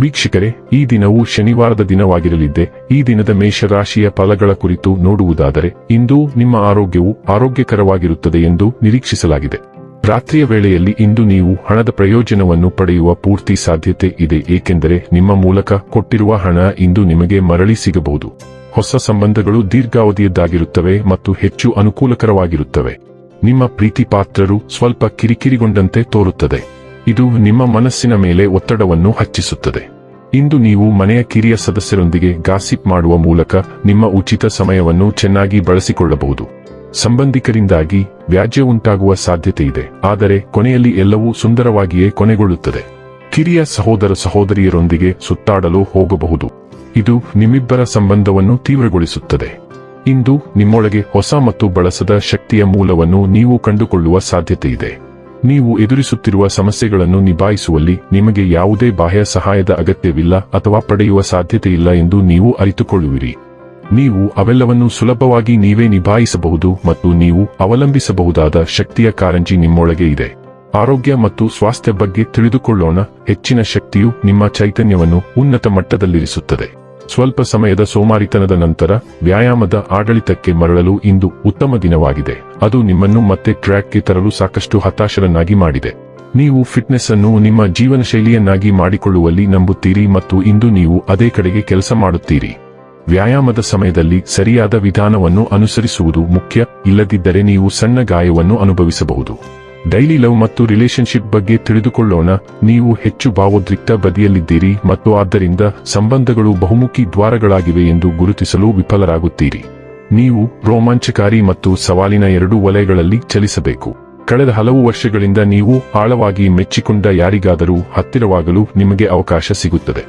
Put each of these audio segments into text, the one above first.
ವೀಕ್ಷಕರೇ, ಈ ದಿನವು ಶನಿವಾರದ ದಿನವಾಗಿರಲಿದ್ದೆ. ಈ ದಿನದ ಮೇಷರಾಶಿಯ ಫಲಗಳ ಕುರಿತು ನೋಡುವುದಾದರೆ, ಇಂದು ನಿಮ್ಮ ಆರೋಗ್ಯವು ಆರೋಗ್ಯಕರವಾಗಿರುತ್ತದೆ ಎಂದು ನಿರೀಕ್ಷಿಸಲಾಗಿದೆ. ರಾತ್ರಿಯ ವೇಳೆಯಲ್ಲಿ ಇಂದು ನೀವು ಹಣದ ಪ್ರಯೋಜನವನ್ನು ಪಡೆಯುವ ಪೂರ್ತಿ ಸಾಧ್ಯತೆ ಇದೆ, ಏಕೆಂದರೆ ನಿಮ್ಮ ಮೂಲಕ ಕೊಟ್ಟಿರುವ ಹಣ ಇಂದು ನಿಮಗೆ ಮರಳಿ ಸಿಗಬಹುದು. ಹೊಸ ಸಂಬಂಧಗಳು ದೀರ್ಘಾವಧಿಯದ್ದಾಗಿರುತ್ತವೆ ಮತ್ತು ಹೆಚ್ಚು ಅನುಕೂಲಕರವಾಗಿರುತ್ತವೆ. ನಿಮ್ಮ ಪ್ರೀತಿ ಪಾತ್ರರು ಸ್ವಲ್ಪ ಕಿರಿಕಿರಿಗೊಂಡಂತೆ ತೋರುತ್ತದೆ. ಇದು ನಿಮ್ಮ ಮನಸ್ಸಿನ ಮೇಲೆ ಒತ್ತಡವನ್ನು ಹಚ್ಚಿಸುತ್ತದೆ. ಇಂದು ನೀವು ಮನೆಯ ಕಿರಿಯ ಸದಸ್ಯರೊಂದಿಗೆ ಗಾಸಿಪ್ ಮಾಡುವ ಮೂಲಕ ನಿಮ್ಮ ಉಚಿತ ಸಮಯವನ್ನು ಚೆನ್ನಾಗಿ ಬಳಸಿಕೊಳ್ಳಬಹುದು. ಸಂಬಂಧಿಕರಿಂದಾಗಿ ವ್ಯಾಜ್ಯ ಉಂಟಾಗುವ ಸಾಧ್ಯತೆ ಇದೆ ಆದರೆ ಕೊನೆಯಲ್ಲಿ ಎಲ್ಲವೂ ಸುಂದರವಾಗಿಯೇ ಕೊನೆಗೊಳ್ಳುತ್ತದೆ. ಕಿರಿಯ ಸಹೋದರ ಸಹೋದರಿಯರೊಂದಿಗೆ ಸುತ್ತಾಡಲು ಹೋಗಬಹುದು. ಇದು ನಿಮ್ಮಿಬ್ಬರ ಸಂಬಂಧವನ್ನು ತೀವ್ರಗೊಳಿಸುತ್ತದೆ. ಇಂದು ನಿಮ್ಮೊಳಗೆ ಹೊಸ ಮತ್ತು ಬಳಸದ ಶಕ್ತಿಯ ಮೂಲವನ್ನು ನೀವು ಕಂಡುಕೊಳ್ಳುವ ಸಾಧ್ಯತೆ ಇದೆ ನೀವು ಎದುರಿಸುತ್ತಿರುವ ಸಮಸ್ಯೆಗಳನ್ನು ನಿಭಾಯಿಸುವಲ್ಲಿ ನಿಮಗೆ ಯಾವುದೇ ಬಾಹ್ಯ ಸಹಾಯದ ಅಗತ್ಯವಿಲ್ಲ ಅಥವಾ ಪಡೆಯುವ ಸಾಧ್ಯತೆಯಿಲ್ಲ ಎಂದು ನೀವು ಅರಿತುಕೊಳ್ಳುವಿರಿ. ನೀವು ಅವೆಲ್ಲವನ್ನು ಸುಲಭವಾಗಿ ನೀವೇ ನಿಭಾಯಿಸಬಹುದು ಮತ್ತು ನೀವು ಅವಲಂಬಿಸಬಹುದಾದ ಶಕ್ತಿಯ ಕಾರಂಜಿ ನಿಮ್ಮೊಳಗೆ ಇದೆ. ಆರೋಗ್ಯ ಮತ್ತು ಸ್ವಾಸ್ಥ್ಯ ಬಗ್ಗೆ ತಿಳಿದುಕೊಳ್ಳೋಣ, ಹೆಚ್ಚಿನ ಶಕ್ತಿಯು ನಿಮ್ಮ ಚೈತನ್ಯವನ್ನು ಉನ್ನತ ಮಟ್ಟದಲ್ಲಿರಿಸುತ್ತದೆ. ಸ್ವಲ್ಪ ಸಮಯದ ಸೋಮಾರಿತನದ ನಂತರ ವ್ಯಾಯಾಮದ ಆಡಳಿತಕ್ಕೆ ಮರಳಲು ಇಂದು ಉತ್ತಮ ದಿನವಾಗಿದೆ. ಅದು ನಿಮ್ಮನ್ನು ಮತ್ತೆ ಟ್ರ್ಯಾಕ್ಗೆ ತರಲು ಸಾಕಷ್ಟು ಹತಾಶರನ್ನಾಗಿ ಮಾಡಿದೆ. ನೀವು ಫಿಟ್ನೆಸ್ ಅನ್ನು ನಿಮ್ಮ ಜೀವನ ಶೈಲಿಯನ್ನಾಗಿ ಮಾಡಿಕೊಳ್ಳುವಲ್ಲಿ ನಂಬುತ್ತೀರಿ ಮತ್ತು ಇಂದು ನೀವು ಅದೇ ಕಡೆಗೆ ಕೆಲಸ ಮಾಡುತ್ತೀರಿ. ವ್ಯಾಯಾಮದ ಸಮಯದಲ್ಲಿ ಸರಿಯಾದ ವಿಧಾನವನ್ನು ಅನುಸರಿಸುವುದು ಮುಖ್ಯ, ಇಲ್ಲದಿದ್ದರೆ ನೀವು ಸಣ್ಣ ಗಾಯವನ್ನು ಅನುಭವಿಸಬಹುದು. ಡೈಲಿ ಲವ್ ಮತ್ತು ರಿಲೇಶನ್ಶಿಪ್ ಬಗ್ಗೆ ತಿಳಿದುಕೊಳ್ಳೋಣ. ನೀವು ಹೆಚ್ಚು ಭಾವೋದ್ರಿಕ್ತ ಬದಿಯಲ್ಲಿದ್ದೀರಿ ಮತ್ತು ಆದ್ದರಿಂದ ಸಂಬಂಧಗಳು ಬಹುಮುಖಿ ದ್ವಾರಗಳಾಗಿವೆ ಎಂದು ಗುರುತಿಸಲು ವಿಫಲರಾಗುತ್ತೀರಿ. ನೀವು ರೋಮಾಂಚಕಾರಿ ಮತ್ತು ಸವಾಲಿನ ಎರಡೂ ವಲಯಗಳಲ್ಲಿ ಚಲಿಸಬೇಕು. ಕಳೆದ ಹಲವು ವರ್ಷಗಳಿಂದ ನೀವು ಆಳವಾಗಿ ಮೆಚ್ಚಿಕೊಂಡ ಯಾರಿಗಾದರೂ ಹತ್ತಿರವಾಗಲು ನಿಮಗೆ ಅವಕಾಶ ಸಿಗುತ್ತದೆ.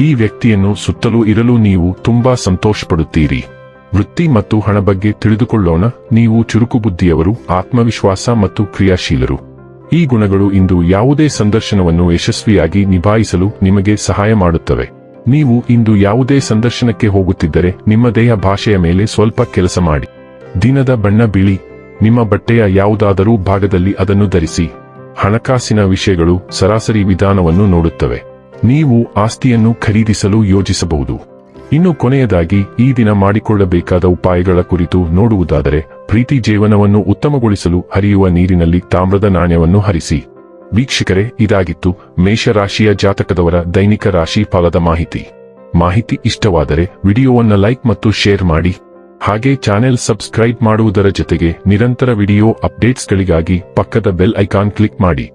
ಈ ವ್ಯಕ್ತಿಯನ್ನು ಸುತ್ತಲೂ ಇರಲು ನೀವು ತುಂಬಾ ಸಂತೋಷಪಡುತ್ತೀರಿ. ವೃತ್ತಿ ಮತ್ತು ಹಣ ಬಗ್ಗೆ ತಿಳಿದುಕೊಳ್ಳೋಣ. ನೀವು ಚುರುಕು ಬುದ್ಧಿಯವರು ಆತ್ಮವಿಶ್ವಾಸ ಮತ್ತು ಕ್ರಿಯಾಶೀಲರು. ಈ ಗುಣಗಳು ಇಂದು ಯಾವುದೇ ಸಂದರ್ಶನವನ್ನು ಯಶಸ್ವಿಯಾಗಿ ನಿಭಾಯಿಸಲು ನಿಮಗೆ ಸಹಾಯ ಮಾಡುತ್ತವೆ. ನೀವು ಇಂದು ಯಾವುದೇ ಸಂದರ್ಶನಕ್ಕೆ ಹೋಗುತ್ತಿದ್ದರೆ, ನಿಮ್ಮ ದೇಹ ಭಾಷೆಯ ಮೇಲೆ ಸ್ವಲ್ಪ ಕೆಲಸ ಮಾಡಿ. ದಿನದ ಬಣ್ಣ ಬಿಳಿ. ನಿಮ್ಮ ಬಟ್ಟೆಯ ಯಾವುದಾದರೂ ಭಾಗದಲ್ಲಿ ಅದನ್ನು ಧರಿಸಿ. ಹಣಕಾಸಿನ ವಿಷಯಗಳು ಸರಾಸರಿ ವಿಧಾನವನ್ನು ನೋಡುತ್ತವೆ. ನೀವು ಆಸ್ತಿಯನ್ನು ಖರೀದಿಸಲು ಯೋಜಿಸಬಹುದು. ಇನ್ನು ಕೊನೆಯದಾಗಿ ಈ ದಿನ ಮಾಡಿಕೊಳ್ಳಬೇಕಾದ ಉಪಾಯಗಳ ಕುರಿತು ನೋಡುವುದಾದರೆ, ಪ್ರೀತಿ ಜೀವನವನ್ನು ಉತ್ತಮಗೊಳಿಸಲು ಹರಿಯುವ ನೀರಿನಲ್ಲಿ ತಾಮ್ರದ ನಾಣ್ಯವನ್ನು ಹರಿಸಿ. ವೀಕ್ಷಕರೇ, ಇದಾಗಿತ್ತು ಮೇಷರಾಶಿಯ ಜಾತಕದವರ ದೈನಿಕ ರಾಶಿ ಫಲದ ಮಾಹಿತಿ. ಮಾಹಿತಿ ಇಷ್ಟವಾದರೆ ವಿಡಿಯೋವನ್ನು ಲೈಕ್ ಮತ್ತು ಶೇರ್ ಮಾಡಿ. ಹಾಗೆ ಚಾನೆಲ್ ಸಬ್ಸ್ಕ್ರೈಬ್ ಮಾಡುವುದರ ಜೊತೆಗೆ ನಿರಂತರ ವಿಡಿಯೋ ಅಪ್ಡೇಟ್ಸ್ಗಳಿಗಾಗಿ ಪಕ್ಕದ ಬೆಲ್ ಐಕಾನ್ ಕ್ಲಿಕ್ ಮಾಡಿ.